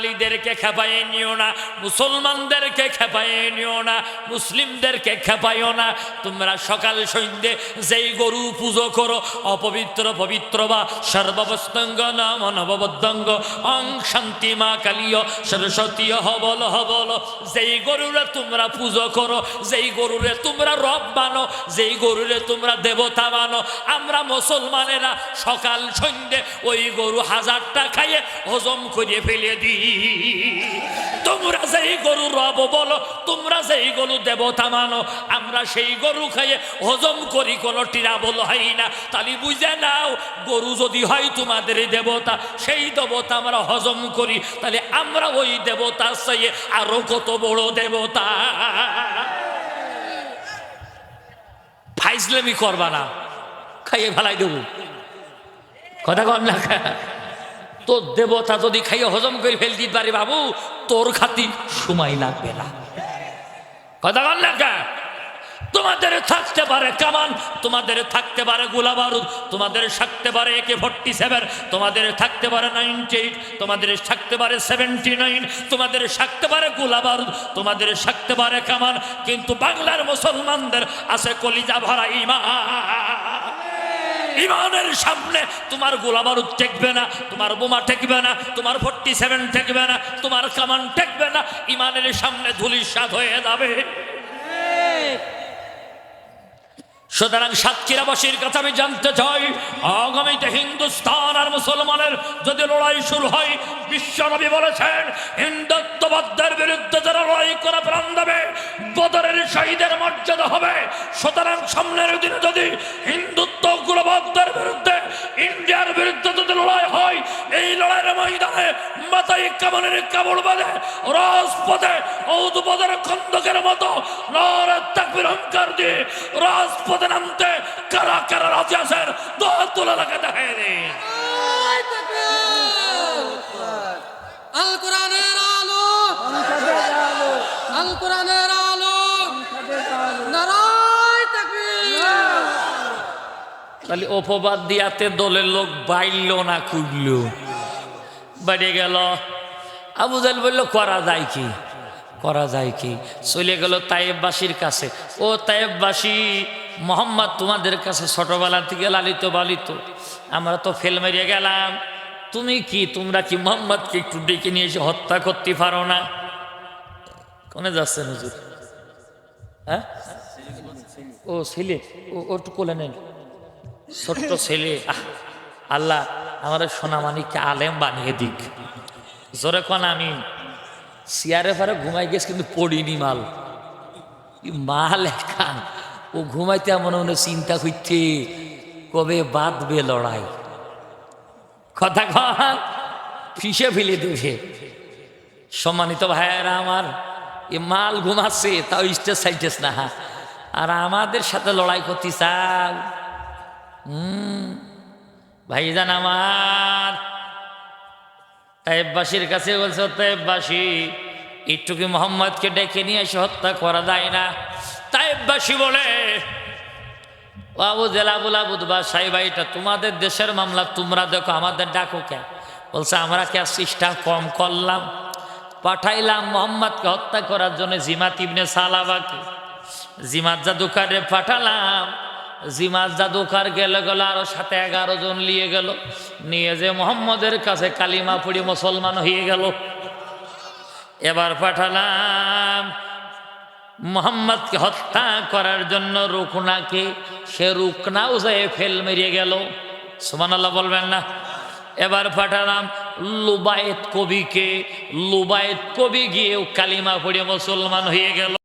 বাঙালিদেরকে খেপাইয়ে নিও না, মুসলমানদেরকে খেপাইয়ে নিও না, মুসলিমদেরকে খেপাইও না। তোমরা সকাল সন্ধ্যে যেই গরু পুজো করো, অপবিত্র, পবিত্র বা সর্ববস্তঙ্গ, নাম নববদ্ধঙ্গ অং শান্তি মা কালীয়, সরস্বতী হবল হবল। যেই গরুরে তোমরা পুজো করো, যেই গরুরে তোমরা রব মানো, যেই গরুরে তোমরা দেবতা মানো, আমরা মুসলমানেরা সকাল সন্ধ্যে ওই গরু হাজারটা খাইয়ে হজম করে ফেলে দিই। তোমরা যেই গরু রব বলো, তোমরা যেই গরু দেবতা মানো, আমরা সেই গরু খাইয়ে হজম করি, কোনো টিরাবল হয় না। তাহলে বুঝে নাও, গরু যদি হয় তোমাদের দেবতা, সেই দেবতা আমরা হজম করি, তাহলে আমরা ওই দেবতার চাইয়ে আরও কত বড় দেবতা। ফাইজলেমি করবা না, খাইয়ে ফেলাই দেবো। কথা কর না। তোর দেবতা যদি খাইয়ে হজম করে ফেল দিতে পারে বাবু, তোর খাতি সময় লাগবে না। কথা না তোমাদের থাকতে পারে কামান, তোমাদের থাকতে পারে গোলা বারুদ, তোমাদের থাকতে পারে একে ফোর্টি সেভেন তোমাদের থাকতে পারে নাইনটি এইট তোমাদের থাকতে পারে সেভেন্টি নাইন তোমাদের থাকতে পারে গোলা বারুদ, তোমাদের থাকতে পারে কামান, কিন্তু বাংলার মুসলমানদের আছে কলিজা ভরা ইমান। ইমানের সামনে তোমার গোলাবারুদ টেকবে না, তোমার বোমা টেকবে না, তোমার ফোর্টি সেভেন টেকবে না, তোমার কামান টেকবে না, ইমানের সামনে ধুলির স্বাদ হয়ে যাবে। সুতরাং সাতক্ষীরাবাসীর কাছে আমি জানতে চাই, আগামীতে হিন্দুস্তান আর মুসলমানের যদি লড়াই শুরু হয়, বিশ্বনবী বলেছেন হিন্দুত্ববাদের বিরুদ্ধে যারা লড়াই করে প্রাণ দেবে, বদরের শহীদের মর্যাদা হবে। সুতরাং সামনের দিনে যদি হিন্দুত্ব এই লড়াইয়ের ময়দানে মাথায় কামানের কাবড় বাঁধে, রাজপথে ঔদুপদের খন্দকের মতো নর অহংকার দিয়ে রাজপথে নামতে কারা কারা রাজি আসেন দোয়া তুলে লাগে তাহলে অপবাদ দিয়াতে দলের লোক বাইল না খুলল বেড়ে গেল। আবু জাল বলল, করা যায় কি? করা যায় কি? চলে গেল তায়েববাসীর কাছে। ও তায়েববাসী, মোহাম্মদ তোমাদের কাছে ছোটবেলা থেকে লালিত, বালিত। আমরা তো ফেল মেরিয়ে গেলাম। তুমি কি? তোমরা কি মোহাম্মদকে একটু ডেকে নিয়ে এসে হত্যা করতে পারো না? কোনে যাচ্ছেন হুজুর? হ্যাঁ? ও ছেলে, ও ওটু কোলে নেন। ছোট্ট ছেলে আল্লাহ আমার সোনামানিককে আলেম বানিয়ে দিক। জোরে কোন আমি চেয়ারে ফারে ঘুমাই গেছে কিন্তু পড়িনি মাল। মাল একান ও ঘুমাইতে মনে মনে চিন্তা করছে, কবে বাঁধবে লড়াই? কথা কন, ফিসে ফেলে দেবে। সম্মানিত ভাইয়েরা আমার, এ মাল ঘুমাচ্ছে, তাও স্টেজ সাইটেস না। আর আমাদের সাথে লড়াই করতে চাও? ভাইজান আমার। তাইবাসীর কাছে বলছে তাইবাসী একটু কি মোহাম্মদকে ডেকে নিয়ে এসে হত্যা করা যায় না? তাইবাসী বলে, বাবু জেলাবুল আবুদবা সাহেব এটা তোমাদের দেশের মামলা, তোমরা দেখো আমাদের ডাকো কে? বলছে, আমরা কে চেষ্টা কম করলাম? পাঠাইলাম মোহাম্মদকে হত্যা করার জন্য জিমাত ইবনে সালাবাকে। জিমাত জাদুকারে পাঠালাম। জিমাত জাদুকার গেলে গেল, আরও সাথে এগারো জন নিয়ে গেল। নিয়ে যে মোহাম্মদের কাছে কালিমা পড়ি মুসলমান হয়ে গেল। এবার পাঠালাম মোহাম্মদকে হত্যা করার জন্য রুকনাকে। সে রুকনাও যায় ফেল মেরিয়ে গেল। সুমান আল্লাহ বলবেন না। এবার পাঠালাম লুবায়েত কবিকে। লুবায়েত কবি গিয়েও কালিমা পড়ে মুসলমান হয়ে গেল।